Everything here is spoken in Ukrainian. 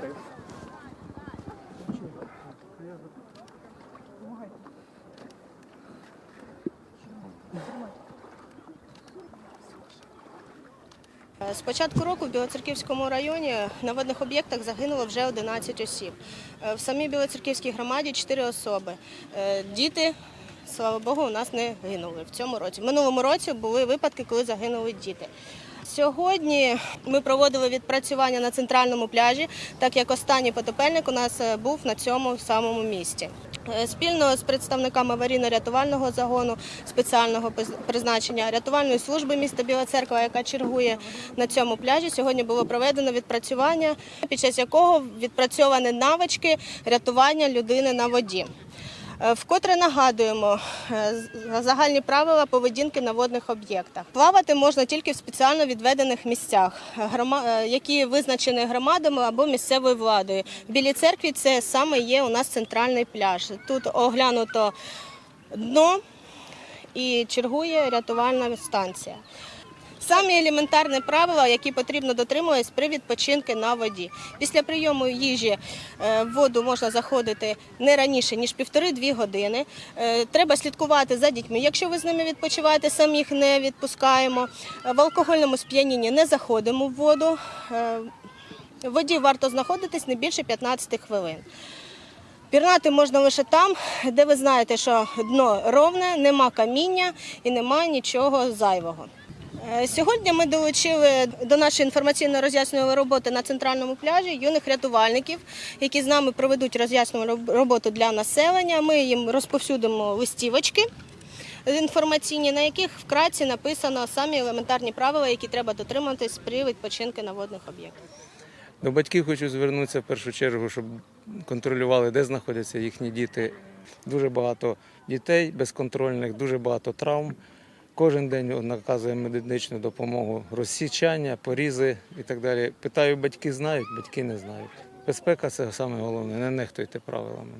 Ти? З початку року в Білоцерківському районі на водних об'єктах загинуло вже 11 осіб. Е, В самій Білоцерківській громаді 4 особи. Е, Діти, слава Богу, у нас не гинули в цьому році. В минулому році були випадки, коли загинули діти. Сьогодні ми проводили відпрацювання на центральному пляжі, так як останній потопельник у нас е, був на цьому самому місці. Е, Спільно з представниками аварійно-рятувального загону спеціального приз- призначення рятувальної служби міста Біла Церква, яка чергує на цьому пляжі, сьогодні було проведено відпрацювання, під час якого відпрацьовані навички рятування людини на воді. Е, Вкотре нагадуємо е, загальні правила поведінки на водних об'єктах. Плавати можна тільки в спеціально відведених місцях, е, які визначені громадами або місцевою владою. В Білій церкві це саме є у нас центральний пляж. Тут оглянуто дно і чергує рятувальна станція. Самі елементарні правила, які потрібно дотримуватись при відпочинку на воді. Після прийому їжі е, в воду можна заходити не раніше ніж півтори-дві години. Е, Треба слідкувати за дітьми. Якщо ви з ними відпочиваєте, самих не відпускаємо. Е, В алкогольному сп'янінні не заходимо в воду. В воді варто знаходитись не більше 15 хвилин. Пірнати можна лише там, де ви знаєте, що дно ровне, нема каміння і немає нічого зайвого. Е, Сьогодні ми долучили до нашої інформаційно-роз'яснювальної роботи на центральному пляжі юних рятувальників, які з нами проведуть роз'яснювальну роботу для населення. Ми їм розповсюдимо листівочки інформаційні, на яких вкратці написано самі елементарні правила, які треба дотримуватись при відпочинку на водних об'єктах. До батьків хочу звернутися в першу чергу, щоб контролювали, де знаходяться їхні діти. Дуже багато дітей безконтрольних, дуже багато травм. Кожен день наказує медичну допомогу, розсічання, порізи і так далі. Питаю, батьки знають, батьки не знають. Безпека це саме головне, не нехтуйте правилами.